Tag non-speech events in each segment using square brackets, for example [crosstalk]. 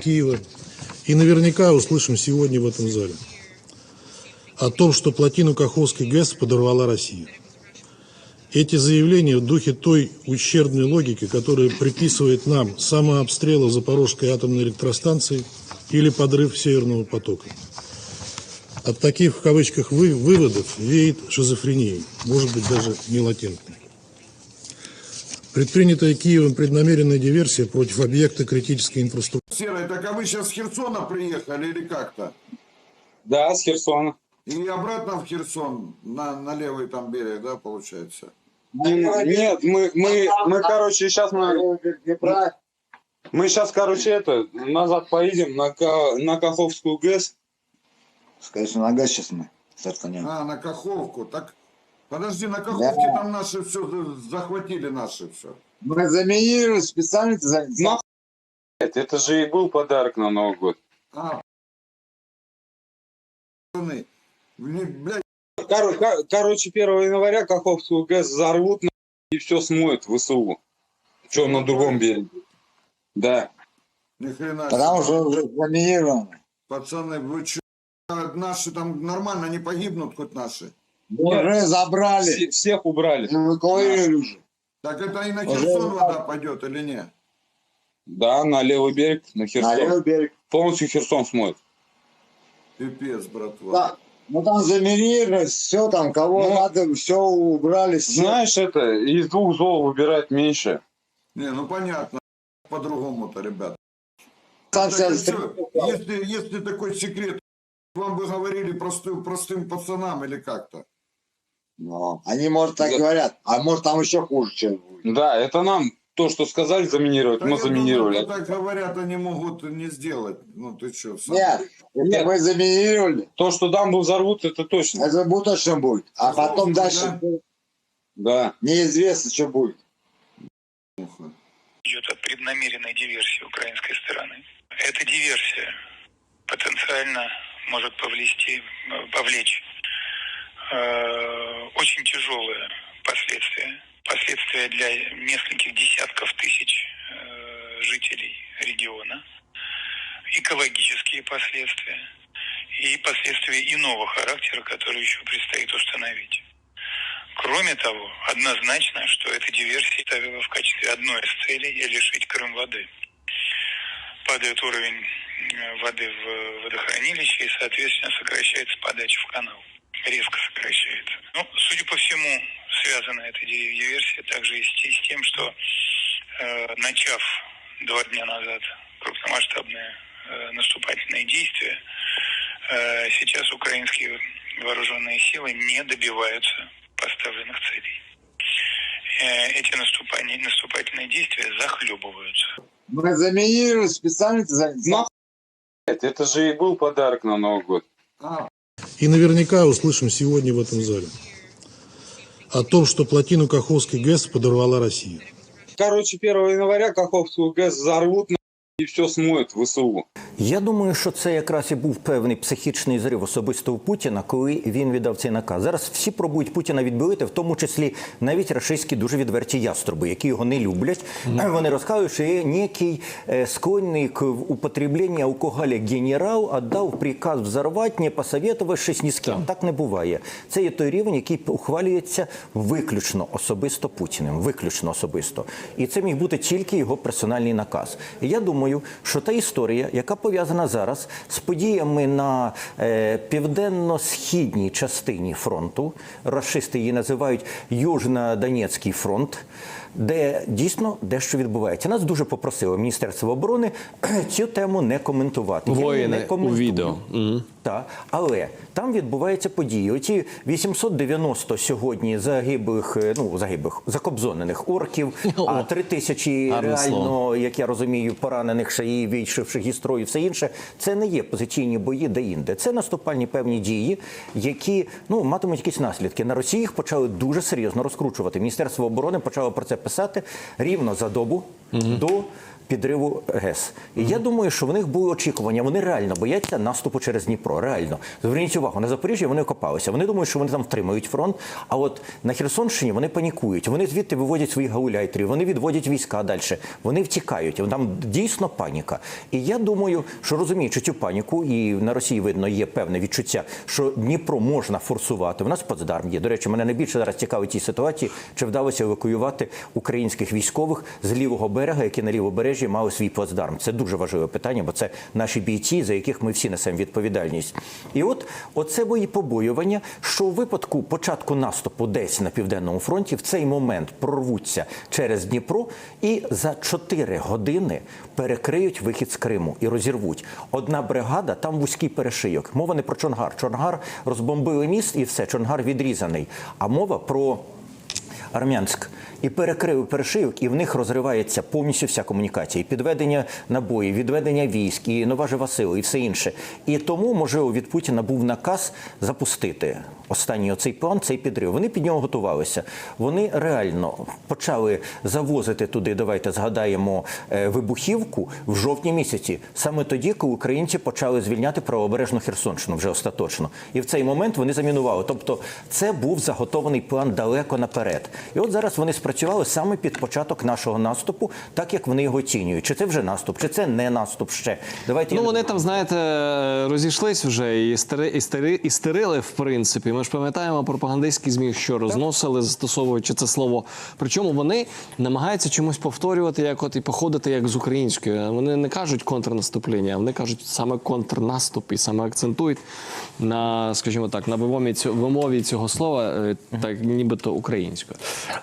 Киева и наверняка услышим сегодня в этом зале о том, что плотину Каховской ГЭС подорвала Россия. Эти заявления в духе той ущербной логики, которая приписывает нам самообстрелы Запорожской атомной электростанции или подрыв Северного потока. От таких, в кавычках, вы, выводов веет шизофренией, может быть, даже не. Предпринятая Киевом преднамеренная диверсия против объекта критической инфраструктуры Серый, так а вы сейчас с Херсона приехали или как-то? Да, с Херсона. И обратно в Херсон, на, на левый там берег, да, получается? Нет, мы, мы, мы, короче, сейчас мы, мы сейчас, короче, это, назад поедем на, на Каховскую ГЭС. Конечно, нога сейчас мы стартанем. А, на Каховку. Так, подожди, на Каховке Да. там наши все, захватили наши все. Мы заминировали специально за... Это же и был подарок на Новый год. А, блядь, Кор- короче, 1 января Каховскую ГЭС взорвут и все смоет в ВСУ. Че на другом береге. Да. ни хрена Потому что уже заминировано. Пацаны, вы что, наши там нормально не погибнут хоть наши? Уже забрали. Все- всех убрали. Эвакуировали уже. Так это и на Херсон да. вода пойдет или нет? Да, на левый берег, на На Херсон. левый берег. Полностью Херсон смоет. Пипец, братва. Да. Ну там заминировали, все там, кого Ну, надо, все убрали. Все. Знаешь, это из двух зол выбирать меньше. Не, ну понятно. По-другому-то, ребят. Так, вся и чё, если, если такой секрет, вам бы говорили простым, простым пацанам или как-то. Ну, они, может, так Да. говорят. А может, там еще хуже чем будет. Да, это нам то, что сказали заминировать, Так мы заминировали. думаю, так говорят, они могут не сделать. Ну ты что, сам? Нет, Нет. мы заминировали, То, что дамбу взорвут, это точно. это будет точно будет. А потом Да. дальше Да. неизвестно, что будет. идет от преднамеренной диверсии украинской стороны. Эта диверсия потенциально может повлечь, повлечь э, очень тяжелые последствия. Последствия для нескольких десятков тысяч э, жителей региона, экологические последствия и последствия иного характера, которые еще предстоит установить. Кроме того, однозначно, что эта диверсия ставила в качестве одной из целей лишить Крым воды. Падает уровень э, воды в водохранилище и, соответственно, сокращается подача в канал. Резко сокращается. Ну, судя по всему, связана эта ди- диверсия также и с те- с тем, что э, начав два дня назад крупномасштабные э, наступательные действия, э, сейчас украинские вооруженные силы не добиваются поставленных целей. Э, Эти наступания, наступательные действия захлебываются. Мы заминировали специально это за... Это же и был подарок на Новый год. А, И наверняка услышим сегодня в этом зале о том, что плотину Каховской ГЭС подорвала Россия. Короче, 1 января Каховскую ГЭС взорвут и все смоет в ВСУ. Я думаю, що це якраз і був певний психічний зрив особисто у Путіна, коли він віддав цей наказ. Зараз всі пробують Путіна відбилити, в тому числі навіть рашистські дуже відверті яструби, які його не люблять. [clears throat] Вони розказують, що є некий е, склонний к употребленню алкоголя генерал отдав приказ взорвати, не посоветувавшись ні з ким. Так не буває. Це є той рівень, який ухвалюється виключно особисто Путіним, виключно особисто. І це міг бути тільки його персональний наказ. І я думаю, що та історія, яка пов'язана зараз з подіями на е, південно-східній частині фронту, расисти її називають Южно-Донецький фронт. Де дійсно дещо відбувається. Нас дуже попросило Міністерство оборони [clears throat] цю тему не коментувати. Воїни не у відео. Мгм. Так, але там відбуваються події. Оті 890 сьогодні загиблих, е, ну загиблих, закобзонених орків, а 3 тисячі реально, слово. як я розумію, поранених ще і вийшовших із строю, все інше. Це не є позиційні бої де-інде. Це наступальні певні дії, які ну матимуть якісь наслідки. На Росії їх почали дуже серйозно розкручувати. Міністерство оборони почало про це писати рівно за добу до підриву ГЕС. І я думаю, що в них були очікування. Вони реально бояться наступу через Дніпро. Реально. Зверніть увагу, на Запоріжжі вони окопалися. Вони думають, що вони там втримають фронт. А от на Херсонщині вони панікують. Вони звідти виводять своїх гауляйтерів, вони відводять війська далі. Вони втікають. Там дійсно паніка. І я думаю, що розуміючи цю паніку, і на Росії видно є певне відчуття, що Дніпро можна форсувати. У нас Потсдарм є. До речі, мене найбільше зараз цікавить ті ситуації, чи вдалося евакуювати українських військових з лівого берега, які на лівобережжі мали свій плацдарм. Це дуже важливе питання, бо це наші бійці, за яких ми всі несемо відповідальність. І от оце бої побоювання, що у випадку початку наступу десь на південному фронті в цей момент прорвуться через Дніпро і за 4 години перекриють вихід з Криму і розірвуть. Одна бригада, там вузький перешийок. Мова не про Чонгар. Чонгар розбомбили міст і все. Чонгар відрізаний. А мова про Армянськ і перекрив перешийок, і в них розривається повністю вся комунікація, і підведення набоїв, відведення військ, і нова жива сила, і все інше. І тому, можливо, від Путіна був наказ запустити останній оцей план, цей підрив. Вони під нього готувалися. Вони реально почали завозити туди. Давайте згадаємо е, вибухівку в жовтні місяці, саме тоді, коли українці почали звільняти правобережну Херсонщину вже остаточно. І в цей момент вони замінували. Тобто, це був заготований план далеко наперед. І от зараз вони спрацювали саме під початок нашого наступу, так як вони його оцінюють. Чи це вже наступ, чи це не наступ ще. Давайте Ну вони там, знаєте, розійшлись вже і стери, і стери, і стерили, в принципі. Ми ж пам'ятаємо пропагандистські змі, що розносили, застосовуючи це слово. Причому вони намагаються чомусь повторювати, як от і походити як з українською. Вони не кажуть контрнаступлення, вони кажуть саме контрнаступ і саме акцентують на, скажімо так, на вимові цього, вимові цього слова, е, так нібито українською.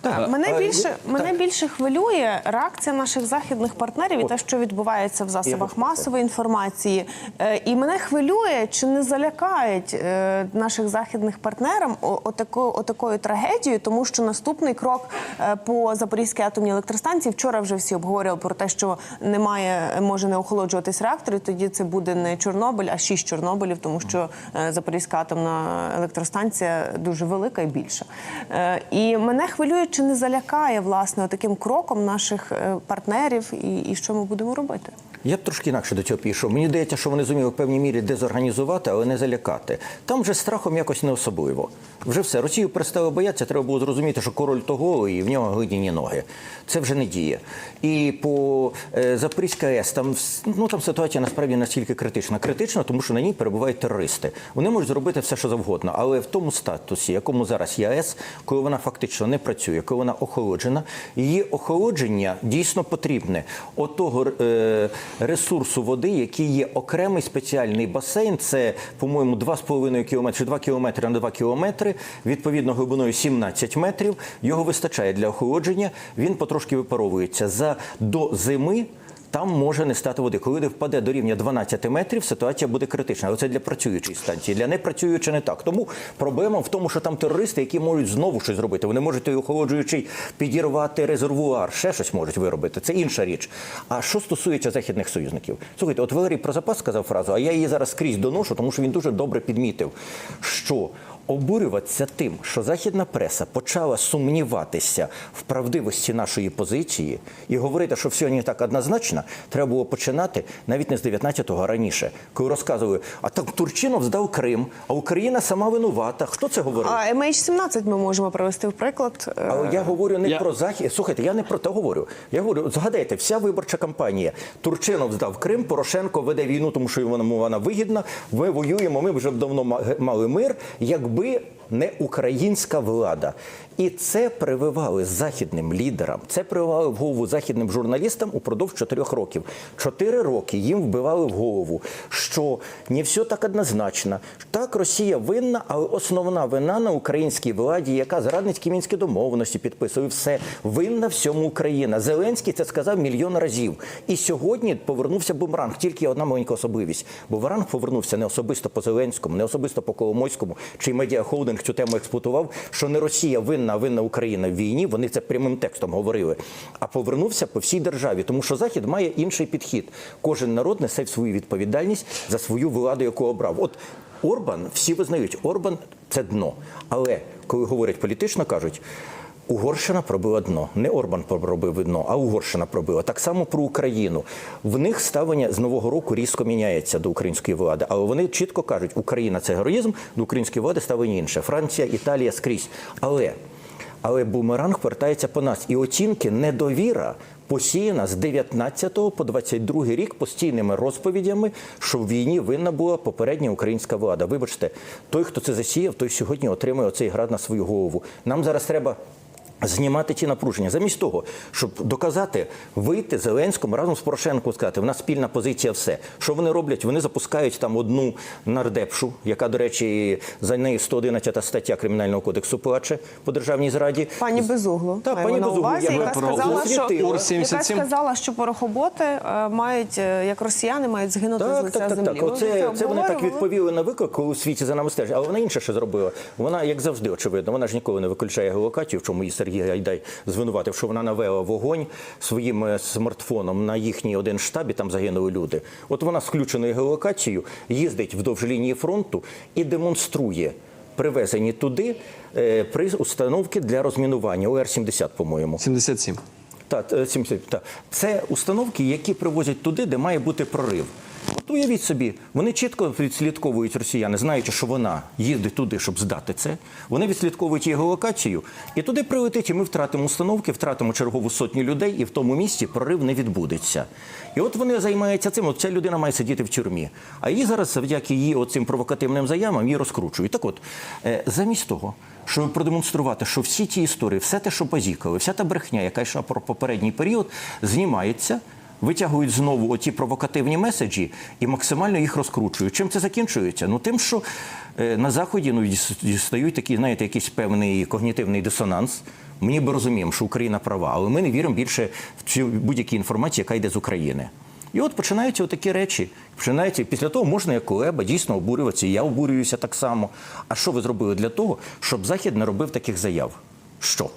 Так, Мене більше ну, мене більше хвилює реакція наших західних партнерів і те, що відбувається в засобах масової інформації. Е, І мене хвилює, чи не залякають е, наших західних партнерам о- отако- отакою трагедією, тому що наступний крок е, по Запорізькій атомній електростанції вчора вже всі обговорювали про те, що немає, може не охолоджуватись реактор, і тоді це буде не Чорнобиль, а шість Чорнобилів, тому що е, Запорізька атомна електростанція дуже велика і більша. Е, І мене хвилює, чи не залякає власне таким кроком наших е, партнерів, і, і що ми будемо робити. Я б трошки інакше до цього пішов. Мені здається, що вони зуміли в певній мірі дезорганізувати, але не залякати. Там вже страхом якось не особливо. Вже все. Росію перестали боятися, треба було зрозуміти, що король того і в нього глиняні ноги. Це вже не діє. І по е, Запорізька АЕС там, ну, там ситуація насправді настільки критична. Критична, тому що на ній перебувають терористи. Вони можуть зробити все, що завгодно, але в тому статусі, якому зараз є АЕС, коли вона фактично не працює, коли вона охолоджена, її охолодження дійсно потрібне. Отого е, ресурсу води, який є окремий спеціальний басейн, це, по-моєму, 2,5 кілометри, чи 2 кілометри на 2 кілометри, відповідно глибиною 17 метрів. Його вистачає для охолодження, він потрошки випаровується. За до зими там може не стати води. Коли впаде до рівня 12 метрів, ситуація буде критична. Але це для працюючої станції. Для непрацюючої не так. Тому проблема в тому, що там терористи, які можуть знову щось зробити. Вони можуть той охолоджуючий підірвати резервуар, ще щось можуть виробити. Це інша річ. А що стосується західних союзників, слухайте, от Валерій про запас сказав фразу, а я її зараз скрізь доношу, тому що він дуже добре підмітив, що обурюватися тим, що західна преса почала сумніватися в правдивості нашої позиції і говорити, що все не так однозначно, треба було починати навіть не з 19-го, раніше, коли розказували, а так Турчинов здав Крим, а Україна сама винувата. Хто це говорив? А MH17 ми можемо привести в приклад. Е, Але я говорю не Я- про захід. Слухайте, я не про те говорю. Я говорю, згадайте, вся виборча кампанія. Турчинов здав Крим, Порошенко веде війну, тому що йому вона вигідна. Ми воюємо. Ми вже давно ма- мали мир, якби не українська влада. І це прививали західним лідерам. Це прививали в голову західним журналістам упродовж чотирьох років. Чотири роки їм вбивали в голову, що не все так однозначно. Так, Росія винна, але основна вина на українській владі, яка зрадницькі мінські домовленості підписує все. Винна всьому Україна. Зеленський це сказав мільйон разів. І сьогодні повернувся бумеранг. Тільки одна маленька особливість. Бумеранг повернувся не особисто по Зеленському, не особисто по Коломойському, чий медіахолдинг цю тему експлуатував, що не Росія винна, а винна Україна в війні. Вони це прямим текстом говорили. А повернувся по всій державі, тому що Захід має інший підхід. Кожен народ несе свою відповідальність за свою владу, яку обрав. От Орбан, всі визнають, Орбан це дно. Але коли говорять політично, кажуть. Угорщина пробила дно. Не Орбан пробив дно, а Угорщина пробила. Так само про Україну. В них ставлення з нового року різко міняється до української влади, але вони чітко кажуть, Україна це героїзм, до української влади ставлення інше. Франція, Італія скрізь. Але, але бумеранг вертається по нас. І оцінки недовіра посіяна з 19 по 22 рік постійними розповідями, що в війні винна була попередня українська влада. Вибачте, той, хто це засіяв, той сьогодні отримує оцей град на свою голову. Нам зараз треба. Знімати ті напруження, замість того, щоб доказати вийти Зеленському разом з Порошенком, сказати, в нас спільна позиція, все. Що вони роблять? Вони запускають там одну нардепшу, яка, до речі, за нею 111 стаття кримінального кодексу плаче по державній зраді. Пані Безуглу, Так, пані на Безуглу, увазі, я яка про сказала, що, яка сказала, що порохоботи е, мають, е, як росіяни, мають згинути з Так, лиця так, так, землі. так. Оце, вже це вони так відповіли на виклик, коли у світі за нами стежать. Але вона інше ще зробила. Вона, як завжди, очевидно, вона ж ніколи не виключає геолокацію, в чому її Сергій Гайдай звинуватив, що вона навела вогонь своїм е, смартфоном на їхній один штаб, і там загинули люди. От вона з включеною геолокацією їздить вдовж лінії фронту і демонструє. Привезені туди е, при установки для розмінування ОР-70, по-моєму. 77. Так, е, 70, так. Це установки, які привозять туди, де має бути прорив. От уявіть собі, вони чітко відслідковують росіяни, знаючи, що вона їздить туди, щоб здати це. Вони відслідковують її геолокацію, і туди прилетить, і ми втратимо установки, втратимо чергову сотню людей, і в тому місці прорив не відбудеться. І от вони займаються цим. От ця людина має сидіти в тюрмі. А її зараз, завдяки її оцим провокативним заявам, її розкручують. Так от, е, замість того, щоб продемонструвати, що всі ті історії, все те, що позікали, вся та брехня, яка йшла про попередній період, знімається. Витягують знову оті провокативні меседжі і максимально їх розкручують. Чим це закінчується? Ну тим, що е, на заході ну діс- дістають такий, знаєте, якийсь певний когнітивний дисонанс. Ми ніби розуміємо, що Україна права, але ми не віримо більше в цю будь-якій інформації, яка йде з України. І от починаються такі речі. Починаються після того можна як Кулеба дійсно обурюватися. Я обурююся так само. А що ви зробили для того, щоб Захід не робив таких заяв? Що?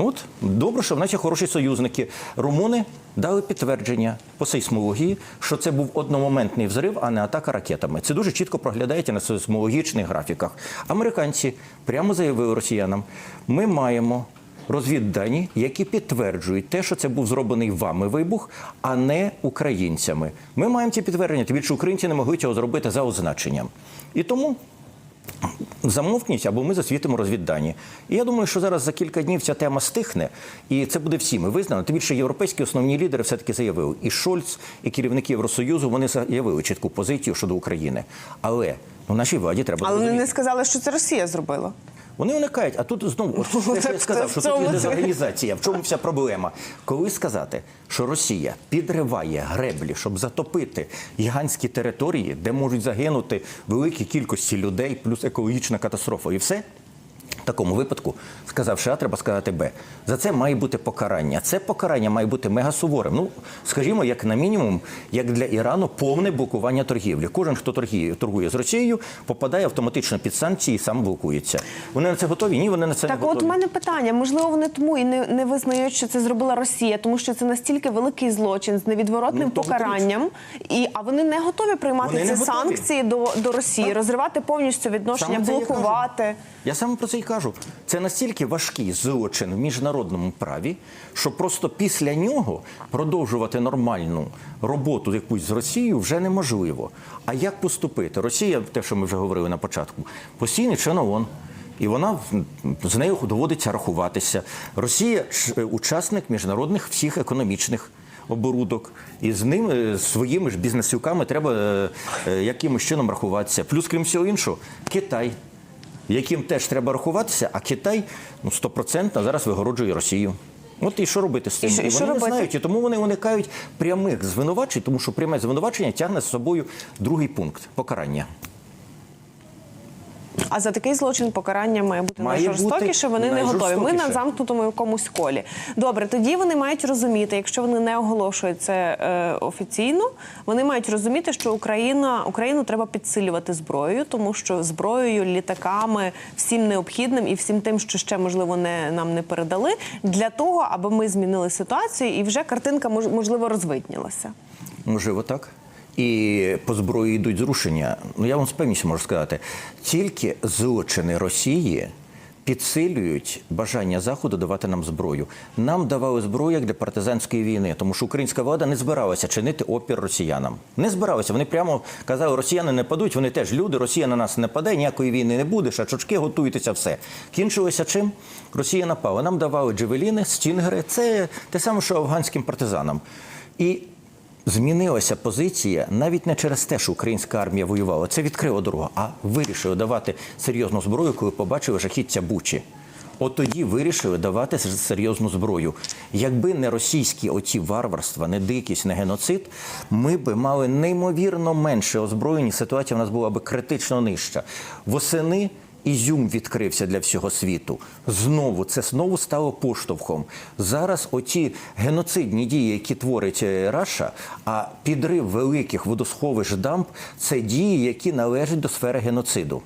Ну от добре, що в нас є хороші союзники. Румуни дали підтвердження по сейсмології, що це був одномоментний взрив, а не атака ракетами. Це дуже чітко проглядається на сейсмологічних графіках. Американці прямо заявили росіянам: ми маємо розвіддані, які підтверджують те, що це був зроблений вами вибух, а не українцями. Ми маємо ці підтвердження, тим більше українці не могли цього зробити за означенням. І тому замовкніть, або ми засвітимо розвіддані. І я думаю, що зараз за кілька днів ця тема стихне, і це буде всіми визнано. Тим більше європейські основні лідери все-таки заявили. І Шольц, і керівники Євросоюзу вони заявили чітку позицію щодо України. Але ну, нашій владі треба Але вони не сказали, що це Росія зробила. Вони уникають, а тут знову от, те, що я сказав, що тут є дезорганізація. В чому вся проблема? Коли сказати, що Росія підриває греблі, щоб затопити гігантські території, де можуть загинути великі кількості людей, плюс екологічна катастрофа, і все. В такому випадку, сказавши А, треба сказати Б. За це має бути покарання. Це покарання має бути мега суворим. Ну, скажімо, як на мінімум, як для Ірану, повне блокування торгівлі. Кожен, хто торгує, торгує з Росією, попадає автоматично під санкції і сам блокується. Вони на це готові? Ні, вони на це Так, не от готові. у мене питання. Можливо, вони тому і не, не визнають, що це зробила Росія, тому що це настільки великий злочин з невідворотним Ну, покаранням. І а вони не готові приймати Вони ці готові. санкції до, до Росії, Так. розривати повністю відношення, Саме це я блокувати. Я саме про це і кажу. Це настільки важкий злочин в міжнародному праві, що просто після нього продовжувати нормальну роботу якусь з Росією вже неможливо. А як поступити? Росія, те, що ми вже говорили на початку, постійний член ООН. І вона з нею доводиться рахуватися. Росія ч- учасник міжнародних всіх економічних оборудок, і з ним е, своїми ж бізнесівками треба е, е, якимось чином рахуватися. Плюс, крім всього іншого, Китай яким теж треба рахуватися, а Китай ну, стопроцентно зараз вигороджує Росію. От і що робити з цим? І що- і вони що не робити? знають, і тому вони уникають прямих звинувачень, тому що пряме звинувачення тягне з собою другий пункт покарання. А за такий злочин покарання має бути Має найжорстокіше. бути Вони не готові. Ми на замкнутому якомусь колі. Добре, тоді вони мають розуміти, якщо вони не оголошують це е, офіційно, вони мають розуміти, що Україна Україну треба підсилювати зброєю, тому що зброєю, літаками, всім необхідним і всім тим, що ще можливо не нам не передали, для того, аби ми змінили ситуацію, і вже картинка можливо розвиднілася. Можливо, так. І по зброї йдуть зрушення. Ну я вам з певністю можу сказати, тільки злочини Росії підсилюють бажання заходу давати нам зброю. Нам давали зброю як для партизанської війни, тому що українська влада не збиралася чинити опір росіянам. Не збиралася. Вони прямо казали, росіяни не падуть. Вони теж люди. Росія на нас не паде, ніякої війни не буде. Шачочки, готуйтеся, все. Кінчилося чим? Росія напала. Нам давали джевеліни, стінгери. Це те саме, що афганським партизанам. І Змінилася позиція навіть не через те, що українська армія воювала. Це відкрило дорогу, а вирішили давати серйозну зброю, коли побачили жахіття Бучі. От тоді вирішили давати серйозну зброю. Якби не російські оті варварства, не дикість, не геноцид, ми би мали неймовірно менше озброєння. Ситуація в нас була би критично нижча. Восени Ізюм відкрився для всього світу. Знову це знову стало поштовхом. Зараз оті геноцидні дії, які творить е, Раша, а підрив великих водосховищ дамб це дії, які належать до сфери геноциду.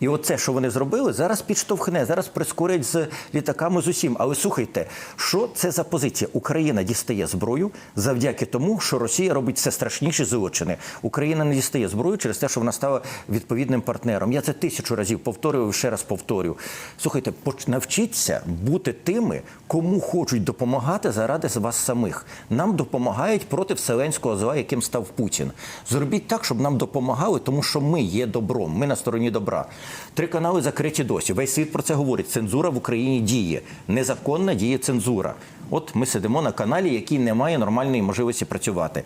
І оце, що вони зробили, зараз підштовхне, зараз прискорять з літаками з усім. Але слухайте, що це за позиція? Україна дістає зброю завдяки тому, що Росія робить все страшніші злочини. Україна не дістає зброю через те, що вона стала відповідним партнером. Я це тисячу разів повторював, ще раз повторю. Слухайте, навчіться бути тими, кому хочуть допомагати заради вас самих. Нам допомагають проти вселенського зла, яким став Путін. Зробіть так, щоб нам допомагали, тому що ми є добром, ми на стороні добра. Три канали закриті досі. Весь світ про це говорить. Цензура в Україні діє. Незаконна діє цензура. От ми сидимо на каналі, який не має нормальної можливості працювати.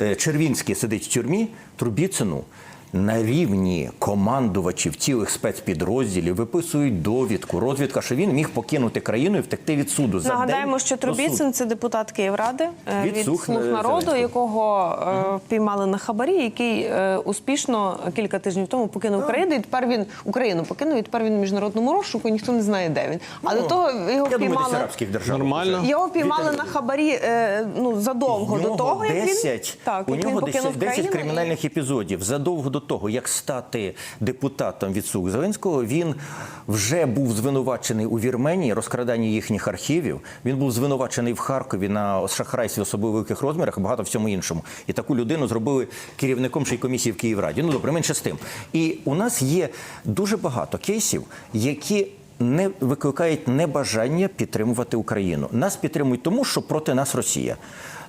Е, Червінський сидить в тюрмі, Трубіцину на рівні командувачів цілих спецпідрозділів виписують довідку, розвідка, що він міг покинути країну і втекти від суду. За Нагадаємо, день що. Трубіцин це депутат Київради е, Від від, «Слуг слуг народу, Зеленського». якого е, піймали на хабарі, який е, успішно кілька тижнів тому покинув країну. І тепер він Україну покинув. І тепер він в міжнародному розшуку. Ніхто не знає, де він. А до того його Ну, Я думаю, піймали. арабських держав. Нормально. Його піймали на хабарі е, ну задовго до нього того, як він так у як він покинув 10, 10 країну. кримінальних епізодів. Задовго до того, як стати депутатом від «Слуг Зеленського, він вже був звинувачений у Вірменії, розкраданні їхніх архівів. Він був звинувачений в Харкові на шахрайстві особливо великих розмірах, і багато всьому іншому. І таку людину зробили керівником ще й комісії в Київраді. Ну добре, менше з тим. І у нас є дуже багато кейсів, які не викликають небажання підтримувати Україну. Нас підтримують тому, що проти нас Росія.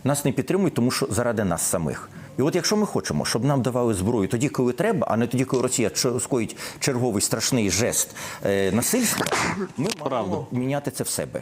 Нас не підтримують, тому що заради нас самих. І от якщо ми хочемо, щоб нам давали зброю тоді, коли треба, а не тоді, коли Росія скоїть черговий страшний жест е, насильства, ми маємо міняти це в себе.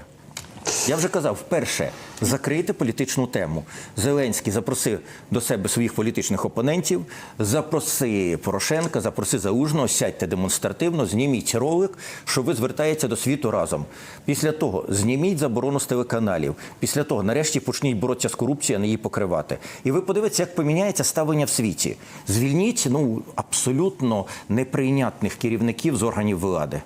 Я вже казав, вперше закрити політичну тему. Зеленський запросив до себе своїх політичних опонентів, запроси Порошенка, запроси Залужного, сядьте демонстративно, зніміть ролик, що ви звертаєтеся до світу разом. Після того зніміть заборону з телеканалів. Після того, нарешті, почніть боротися з корупцією, а не її покривати. І ви подивитеся, як поміняється ставлення в світі. Звільніть ну абсолютно неприйнятних керівників з органів влади.